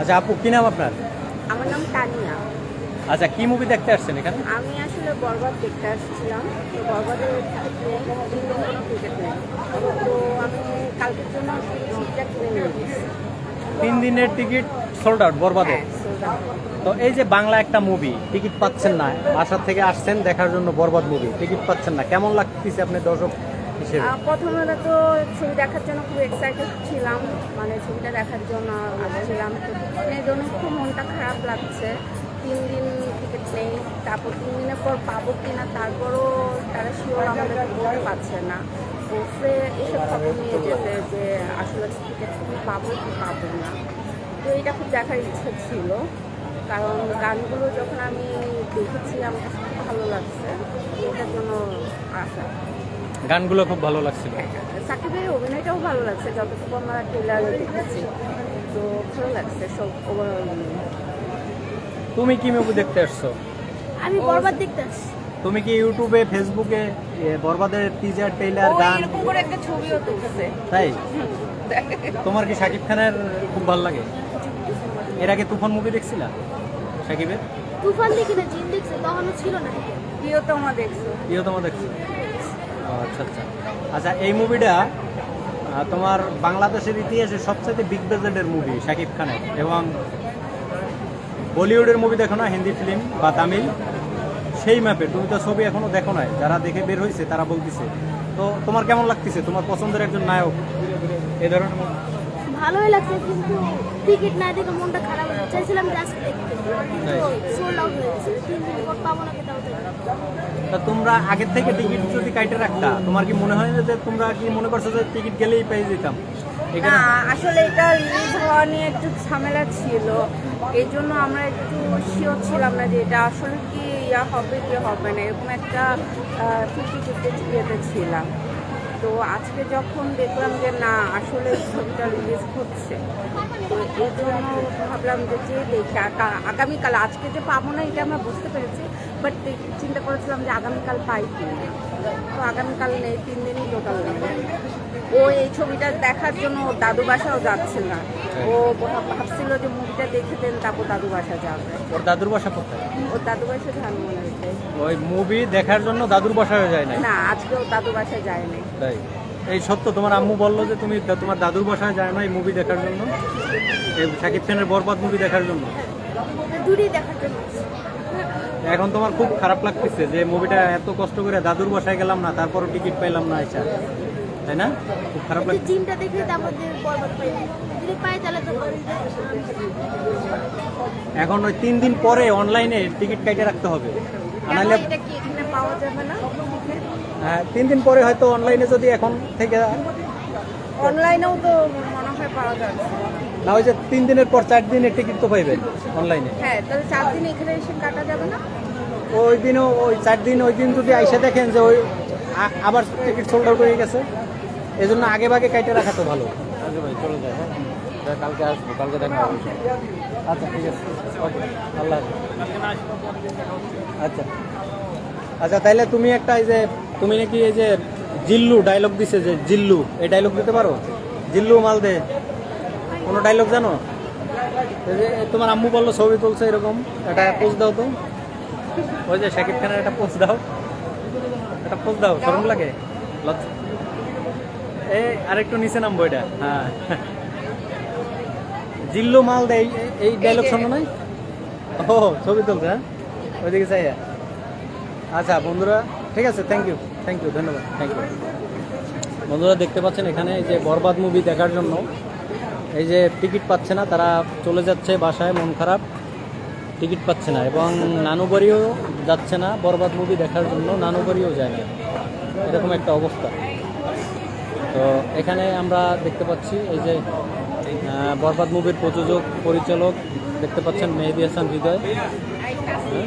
আচ্ছা আপু কি নাম আপনার? আমার নাম তানিয়া। আচ্ছা কি মুভি দেখতে আসছেন এখানে? আমি আসলে বরবাদ দেখতে আসছিলাম। তো বরবাদের টিকিট নেই কোনো টিকিট নেই তো আমি কালকের জন্য কিনে তিন দিনের টিকিট সোল্ড আউট বরবাদে? হ্যাঁ। তো এই যে বাংলা একটা মুভি টিকিট পাচ্ছেন না বাসা থেকে আসছেন দেখার জন্য বরবাদ মুভি টিকিট পাচ্ছেন না কেমন লাগতেছে আপনি দর্শক? প্রথমে তো ছবি দেখার জন্য খুব এক্সাইটেড ছিলাম। মানে ছবিটা দেখার জন্য আসছিলাম তো এই জন্য খুব মনটা খারাপ লাগছে। তিন দিন টিকিট নেই তারপর তিন দিনের পর পাবো কিনা তারপরও তারা শিওর আমাদের বলতে পারছে না। বলছে এসব খবর নিয়ে যেতে যে আসলে টিকিট তুমি পাবো কি পাবো না। তো এটা খুব দেখার ইচ্ছা ছিল। কারণ গানগুলো যখন আমি দেখেছি, আমার খুব ভালো লাগছে। এটার জন্য আসা গানগুলো খুব ভালো লাগছিল। সাকিবের অভিনয়টাও ভালো লাগছে যতটুকু আমরা ট্রেলারে দেখেছি। তো ভালো লাগছে সব ওভারঅল তুমি কি মুভি দেখতে আসছো? আমি বরবাদ দেখতে আসছি। তুমি কি ইউটিউবে ফেসবুকে বরবাদের টিজার টেইলার গান? এরকম করে একটা ছবিও তুলছে। তাই? তোমার কি শাকিব খানের খুব ভালো লাগে? এর আগে তুফান মুভি দেখছিলা শাকিবের তুফান দেখি না জিন দেখছে তখনও ছিল না। প্রিয়তমা দেখছ। তোমার দেখছ। আচ্ছা আচ্ছা। আচ্ছা এই মুভিটা তোমার বাংলাদেশের ইতিহাসে সবচেয়ে বিগ বাজেটের মুভি শাকিব খানের। এবং বলিউডের মুভি দেখো না, হিন্দি ফিল্ম বা তামিল। সেই ম্যাপে তুমি তো ছবি এখনও দেখো নাই। যারা দেখে বের হয়েছে তারা বলতেছে। তো তোমার কেমন লাগতেছে? তোমার পছন্দের একজন নায়ক। এ ধরনের? ভালোই লাগছে কিন্তু টিকিট না দেখে মনটা খারাপ হয়ে যাচ্ছে। চাইছিলাম জাস্ট দেখতে। সোল্ড আউট হয়ে গেছে। তিন দিন পর পাবো না তা তোমরা আগের থেকে টিকিট যদি কাইটে রাখতা তোমার কি মনে হয় না যে তোমরা কি মনে করছ যে টিকিট গেলেই পেয়ে যেতাম? না আসলে এটা রিলিজ হওয়া নিয়ে একটু ঝামেলা ছিল। এই জন্য আমরা একটু শিওর ছিলাম না যে এটা আসলে কি ইয়া হবে কি হবে না এরকম একটা ফিফটি ফিফটি ছিলাম। তো আজকে যখন দেখলাম যে না আসলে ছবিটা রিলিজ হচ্ছে তো এই জন্য ভাবলাম যে যে দেখি আগামীকাল আজকে যে পাবো না এটা আমরা বুঝতে পেরেছি বাট চিন্তা করেছিলাম যে আগামীকাল পাই কি না। তো আগামীকাল নেই তিন দিনই টোটাল ও এই ছবিটা দেখার জন্য ওর দাদু বাসাও যাচ্ছে না। ও ভাব- ভাবছিল যে মুভিটা দেখে দেন তারপর দাদু বাসা যাবে। ওর দাদুর বাসা কোথায়? ওর দাদু বাসা ঝালমোনাতে ওই মুভি দেখার জন্য দাদুর বাসা হয়ে যায় না না আজকে ও দাদু বাসায় যায়নি তাই। এই সত্য তোমার আম্মু বলল যে তুমি তোমার দাদুর বাসায় যায় না এই মুভি দেখার জন্য। এই শাকিব খানের বরবাদ মুভি দেখার জন্য। এখন তোমার খুব খারাপ লাগতেছে যে মুভিটা এত কষ্ট করে দাদুর বাসায় গেলাম না তারপরও টিকিট পাইলাম না আচ্ছা তাই না? খুব খারাপ লাগছে দেখে তারপর দিয়ে বরবাদ পাই যদি পাই তাহলে তো এখন ওই তিন দিন পরে অনলাইনে টিকিট কেটে রাখতে হবে। নাহলে এটা কি এখানে পাওয়া যাবে না? তিন দিন পরে হয়তো অনলাইনে যদি এখন থেকে অনলাইনেও তো মনে হয় পাওয়া যাচ্ছে। না ওই যে তিন দিনের পর চার দিনের টিকিট তো পাইবেন অনলাইনে হ্যাঁ তাহলে চার দিন এখানে এসে কাটা যাবে না? ওই দিনও ওই চার দিন ওই দিন যদি আইসে দেখেন যে ওই আবার টিকিট সোল্ড আউট হয়ে গেছে এই জন্য আগে ভাগে কাইটে রাখা তো ভালো। আগে ভাই চলে যায় হ্যাঁ? কালকে আসব কালকে দেখা হবে। আচ্ছা ঠিক আছে। ওকে আল্লাহ আচ্ছা আচ্ছা তাইলে তুমি একটা এই যে তুমি নাকি এই যে জিল্লু ডায়লগ দিছে যে জিল্লু, এই ডায়লগ দিতে পারো? জিল্লু মাল দে কোনো ডায়লগ জানো? তোমার আম্মু বলল ছবি তুলছে এরকম একটা পোস্ট দাও তো। ওই যে শাকিব খানের একটা পোস্ট দাও। একটা পোস্ট দাও শরম লাগে? এই আরেকটু নিচে নামবো এটা। হ্যাঁ। জিল্লু মাল দে এই ডায়লগ শোনো নাই? ও, ছবি তুলছে হ্যাঁ? ওইদিকে চাই আচ্ছা বন্ধুরা, ঠিক আছে থ্যাংক ইউ থ্যাংক ইউ ধন্যবাদ থ্যাংক ইউ বন্ধুরা দেখতে পাচ্ছেন এখানে এই যে বরবাদ মুভি দেখার জন্য। এই যে টিকিট পাচ্ছে না, তারা চলে যাচ্ছে বাসায়, মন খারাপ। টিকিট পাচ্ছে না এবং নানুবাড়িও যাচ্ছে না বরবাদ মুভি দেখার জন্য নানুবাড়িও যায় না। এরকম একটা অবস্থা। তো এখানে আমরা দেখতে পাচ্ছি এই যে বরবাদ মুভির প্রযোজক, পরিচালক দেখতে পাচ্ছেন মেহেদি হাসান হৃদয়। হ্যাঁ?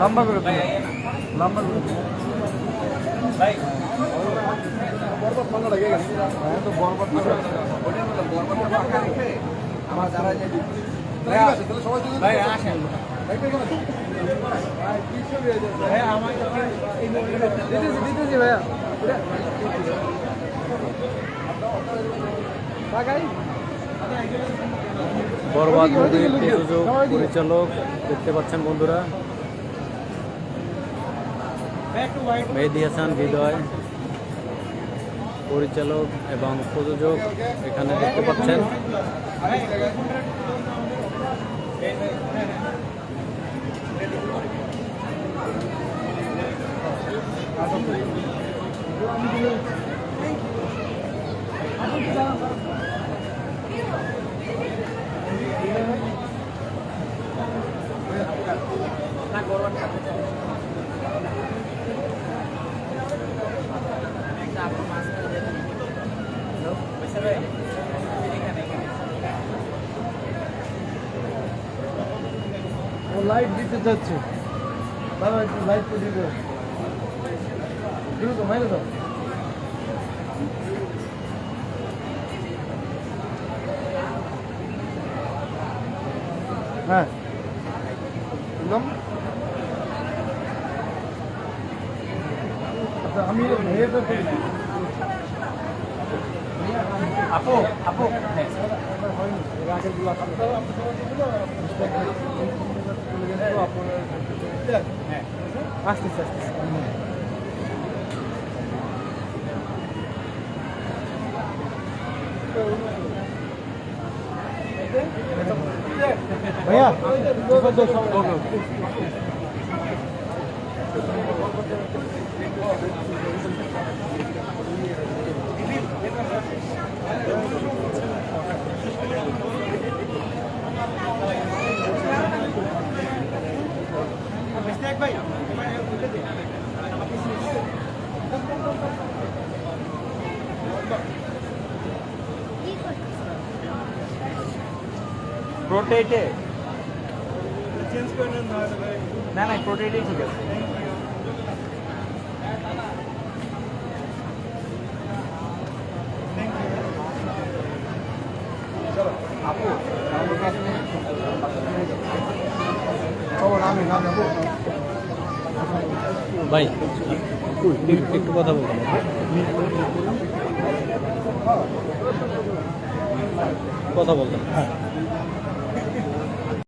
লম্বা করে লম্বা করে আমার যারা যে ভাই আসেন দিতেছি দিতেছি ভাইয়া বরবাদ পরিচালক দেখতে পাচ্ছেন বন্ধুরা। মেহেদি হাসান হৃদয় পরিচালক এবং প্রযোজক এখানে দেখতে পাচ্ছেন। লাইট দিতে যাচ্ছে দাদা একটু লাইট তো দিতে দ্রুত মাইলে দাও। হ্যাঁ। নাম আচ্ছা আমি মেয়েটা আপু আপু হ্যাঁ। আসতেছে। আসতেছে। भैया প্রোটেটে না না প্রোটেটে ঠিক আছে। ভাই একটু কথা বলবেন কথা বলবেন